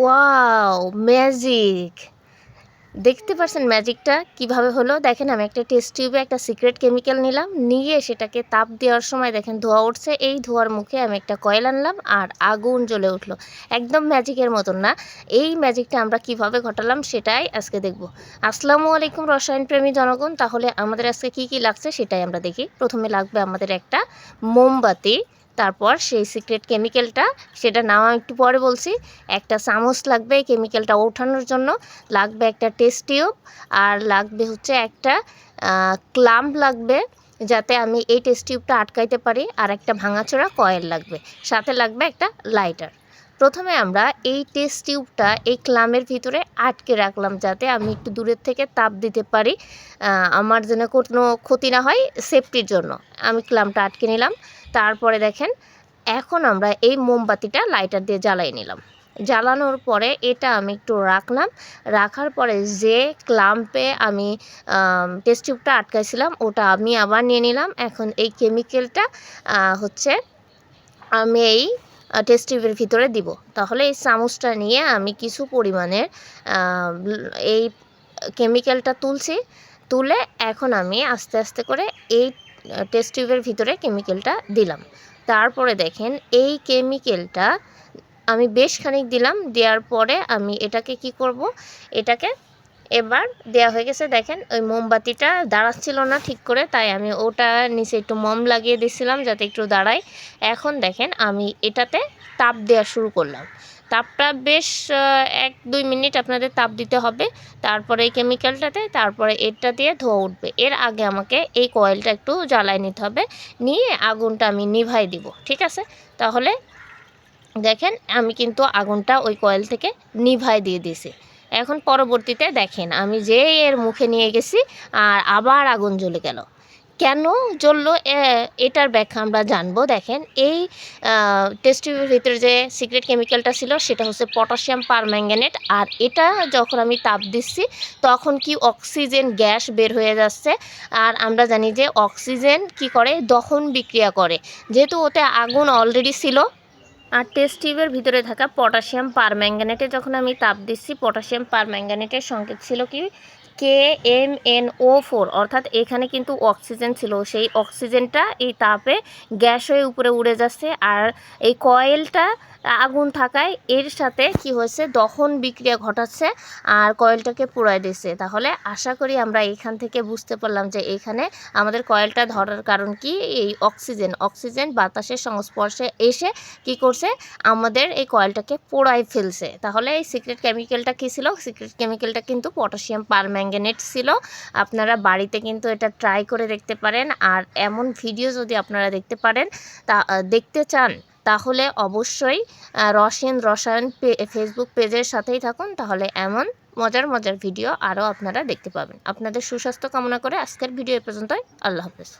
Wow magic দেখতে পারছেন ম্যাজিকটা কীভাবে হলো? দেখেন, আমি একটা টেস্ট টিউবে একটা সিক্রেট কেমিক্যাল নিলাম, নিয়ে সেটাকে তাপ দেওয়ার সময় দেখেন ধোঁয়া উঠছে, এই ধোঁয়ার মুখে আমি একটা কয়েল আনলাম আর আগুন জ্বলে উঠল। একদম ম্যাজিকের মতন না। এই ম্যাজিকটা আমরা কীভাবে ঘটালাম সেটাই আজকে দেখব। আসসালামু আলাইকুম রসায়ন প্রেমী জনগণ। তাহলে আমাদের আজকে কি কি লাগছে সেটাই আমরা দেখি। প্রথমে লাগবে আমাদের একটা মোমবাতি। তারপর সেই সিক্রেট কেমিক্যালটা সেটা নাম একটু পরে বলছি। একটা চামচ লাগবে এই কেমিক্যালটা ওঠানোর জন্য। লাগবে একটা টেস্ট টিউব আর লাগবে হচ্ছে একটা ক্লাম্প লাগবে যাতে আমি এই টেস্ট টিউবটা আটকাইতে পারি। আর একটা ভাঙাচোরা কয়েল লাগবে। সাথে লাগবে একটা লাইটার প্রথমে আমরা এই টেস্ট টিউবটা এই ক্লামের ভিতরে আটকে রাখলাম যাতে আমি একটু দূরের থেকে তাপ দিতে পারি। আমার যেন কোনো ক্ষতি না হয় সেফটির জন্য। আমি ক্লামটা আটকে নিলাম। তারপরে দেখেন, এখন আমরা এই মোমবাতিটা লাইটার দিয়ে জ্বালাই নিলাম। জ্বালানোর পরে এটা আমি একটু রাখলাম। রাখার পরে যে ক্লাম্পে আমি টেস্ট টিউবটা আটকাইছিলাম, ওটা আমি আবার নিয়ে নিলাম। এখন এই কেমিক্যালটা হচ্ছে আমি এই টেস্ট টিউবের ভিতরে দিব। তাহলে এই চামচটা নিয়ে আমি কিছু পরিমাণের এই কেমিক্যালটা তুলছি। তুলে এখন আমি আস্তে আস্তে করে এই টেস্ট টিউবের ভিতরে কেমিক্যালটা দিলাম। তারপরে দেখেন এই কেমিক্যালটা আমি বেশ খানিক দিলাম। দেওয়ার পরে আমি এটাকে কি করব? এটাকে এবার দেওয়া হয়ে গেছে, দেখেন, ওই মোমবাতিটা দাঁড়াচ্ছিল না ঠিক করে, তাই আমি ওটা নিচে একটু মোম লাগিয়ে দিয়েছিলাম যাতে একটু দাঁড়ায়। এখন দেখেন, আমি এটাতে তাপ দেওয়া শুরু করলাম। তাপটা বেশ এক দুই মিনিট আপনাদের তাপ দিতে হবে, তারপরে এই কেমিক্যালটাতে, তারপরে এটা দিয়ে ধোয়া উঠবে। এর আগে আমাকে এই কয়েলটা একটু জ্বালায় নিতে হবে, নিয়ে আগুনটা আমি নিভাই দিব, ঠিক আছে? তাহলে দেখেন, আমি কিন্তু আগুনটা ওই কয়েল থেকে নিভাই দিয়ে দিয়েছি। এখন পরবর্তীতে দেখেন, আমি যে এর মুখে নিয়ে গেছি আর আবার আগুন জ্বলে গেল। কেন জ্বললো? এটার ব্যাখ্যা আমরা জানব। দেখেন, এই টেস্ট টিউবের ভিতরে যে সিক্রেট কেমিক্যালটা ছিল, সেটা হচ্ছে পটাশিয়াম পারম্যাঙ্গানেট আর এটা যখন আমি তাপ দিচ্ছি, তখন কি অক্সিজেন গ্যাস বের হয়ে যাচ্ছে? আর আমরা জানি যে অক্সিজেন কি করে? দহন বিক্রিয়া করে। যেহেতু ওতে আগুন অলরেডি ছিল আর টেস্ট টিউবের ভিতরে থাকা পটাশিয়াম পারম্যাঙ্গানেটে যখন আমি তাপ দিচ্ছি পটাশিয়াম পারম্যাঙ্গানেটের সংকেত ছিল কি? K M N O four অর্থাৎ এখানে কিন্তু অক্সিজেন ছিল। সেই অক্সিজেনটা এই তাপে গ্যাস হয়ে উপরে উড়ে যাচ্ছে আর এই কয়েলটা আগুন থাকায় এর সাথে কি হয়েছে? দহন বিক্রিয়া ঘটাচ্ছে আর কয়েলটাকে পুড়ায় দিচ্ছে। তাহলে আশা করি আমরা এখান থেকে বুঝতে পারলাম যে এখানে আমাদের কয়েলটা ধরার কারণ কি? এই অক্সিজেন অক্সিজেন বাতাসের সংস্পর্শে এসে কি করছে? আমাদের এই কয়েলটাকে পোড়ায় ফেলছে। তাহলে এই সিক্রেট কেমিক্যালটা কী ছিল? সিক্রেট কেমিক্যালটা কিন্তু পটাশিয়াম পারম্যাঙ্গানেট ছিল, আপনারা বাড়িতে কিন্তু এটা ট্রাই করে দেখতে পারেন। আর এমন ভিডিও যদি আপনারা দেখতে পারেন, তা দেখতে চান, তাহলে অবশ্যই রসেন রসায়ন ফেসবুক পেজের সাথেই থাকুন, তাহলে এমন মজার মজার ভিডিও আরও আপনারা দেখতে পাবেন। আপনাদের সুস্বাস্থ্য কামনা করে আজকের ভিডিও এ পর্যন্তই। আল্লাহ হাফেজ।